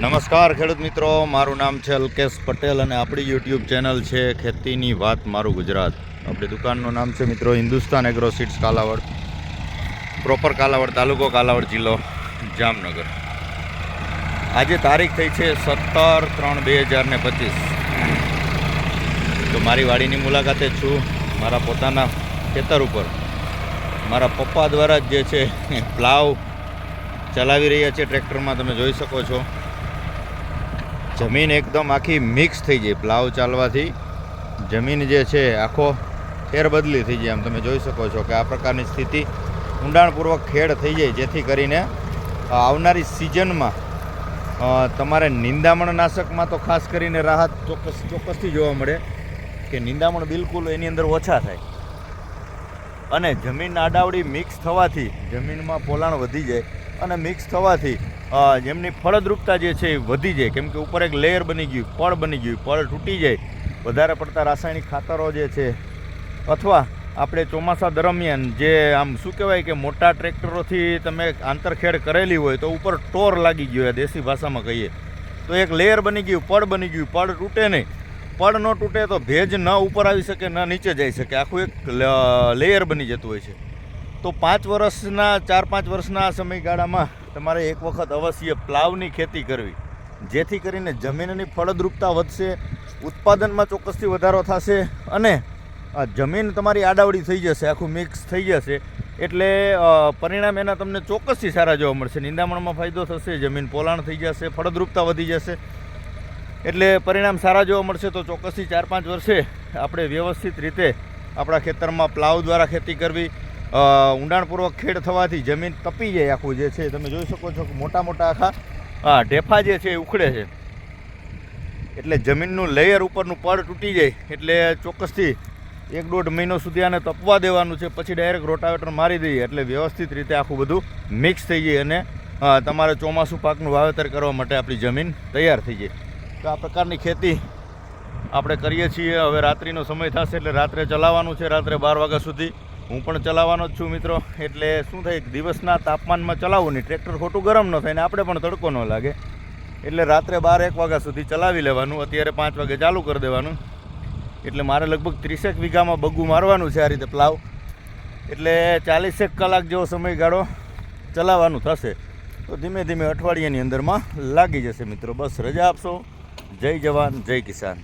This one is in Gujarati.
નમસ્કાર ખેડૂત મિત્રો, મારું નામ છે અલ્કેશ પટેલ અને આપણી યુટ્યુબ ચેનલ છે ખેતીની વાત મારું ગુજરાત. આપણી દુકાનનું નામ છે મિત્રો Hindustan agro seeds Kalawad proper Kalawad તાલુકો કાલાવડ જિલ્લો જામનગર. આજે તારીખ થઈ છે સત્તર ત્રણ બે હજાર ને પચીસ. તો મારી વાડીની મુલાકાતે છું, મારા પોતાના ખેતર ઉપર. મારા પપ્પા દ્વારા જ જે છે પ્લાવ ચલાવી રહ્યા છે, ટ્રેક્ટરમાં તમે જોઈ શકો છો. જમીન એકદમ આખી મિક્સ થઈ જાય પ્લાવ ચાલવાથી. જમીન જે છે, આખો ફેરબદલી થઈ જાય આમ તમે જોઈ શકો છો કે આ પ્રકારની સ્થિતિ ઊંડાણપૂર્વક ખેડ થઈ જાય જેથી કરીને આવનારી સિઝનમાં તમારે નિંદામણ નાશકમાં તો ખાસ કરીને રાહત ચોક્કસ, ચોક્કસથી જોવા મળે કે નિંદામણ બિલકુલ એની અંદર ઓછા થાય. અને જમીન આડાવડી મિક્સ થવાથી જમીનમાં પોલાણ વધી જાય. અને મિક્સ થવાથી જેમની ફળદ્રુપતા જે છે એ વધી જાય. કેમ કે ઉપર એક લેયર બની ગયું ફળ બની ગયું ફળ તૂટી જાય. વધારે પડતા રાસાયણિક ખાતરો જે છે, અથવા આપણે ચોમાસા દરમિયાન જે આમ શું કહેવાય કે મોટા ટ્રેક્ટરોથી તમે આંતરખેડ કરેલી હોય તો ઉપર ટોર લાગી ગયો દેશી ભાષામાં કહીએ. તો એક લેયર બની ગયું પડ બની ગયું પડ તૂટે નહીં. પડ ન તૂટે તો ભેજ ન ઉપર આવી શકે, ન નીચે જઈ શકે. આખું એક લેયર બની જતું હોય છે. તો પાંચ વર્ષના, ચાર, પાંચ વર્ષના સમયગાળામાં તમારે એક વખત અવશ્ય પ્લાવની ખેતી કરવી. જેથી કરીને જમીનની ફળદ્રુપતા વધશે, ઉત્પાદનમાં ચોક્કસથી વધારો થશે અને આ જમીન તમારી આડાવડી થઈ જશે, આખું મિક્સ થઈ જશે. એટલે પરિણામ એના તમને ચોક્કસથી સારા જોવા મળશે. નિંદામણમાં ફાયદો થશે, જમીન પોલાણ થઈ જશે, ફળદ્રુપતા વધી જશે. એટલે પરિણામ સારા જોવા મળશે તો ચોક્કસથી ચાર, પાંચ વર્ષે આપણે વ્યવસ્થિત રીતે આપણા ખેતરમાં પ્લાવ દ્વારા ખેતી કરવી. ઊંડાણપૂર્વક ખેડ થવાથી જમીન તપી જાય આખું જે છે, તમે જોઈ શકો છો કે મોટા મોટા આખા હા ઢેફા જે છે એ ઉખડે છે. એટલે જમીનનું લેયર ઉપરનું પડ તૂટી જાય એટલે ચોક્કસથી એક દોઢ મહિનો સુધી આને તપવા દેવાનું છે, પછી ડાયરેક્ટ રોટાવેટર મારી દઈએ એટલે વ્યવસ્થિત રીતે આખું બધું મિક્સ થઈ જાય અને તમારે ચોમાસું પાકનું વાવેતર કરવા માટે આપણી જમીન તૈયાર થઈ જાય. તો આ પ્રકારની ખેતી આપણે કરીએ છીએ. હવે રાત્રિનો સમય થશે એટલે રાત્રે ચલાવવાનું છે, રાત્રે બાર વાગ્યા સુધી. હું પણ ચલાવવાનો જ છું મિત્રો. એટલે શું થાય દિવસના તાપમાનમાં ચલાવવું નહીં ટ્રેક્ટર ખોટું ગરમ ન થાય ને આપણે પણ તડકો ન લાગે. એટલે રાત્રે બાર એક વાગ્યા સુધી ચલાવી લેવાનું, અત્યારે પાંચ વાગે ચાલુ કરી દેવાનું. એટલે મારે લગભગ ત્રીસેક વીઘામાં બગ્ગું મારવાનું છે આ રીતે પ્લાવ. એટલે ચાલીસેક કલાક જેવો સમયગાળો ચલાવવાનું થશે. તો ધીમે ધીમે અઠવાડિયાની અંદરમાં લાગી જશે મિત્રો. બસ, રજા આપશો. જય જવાન, જય કિસાન.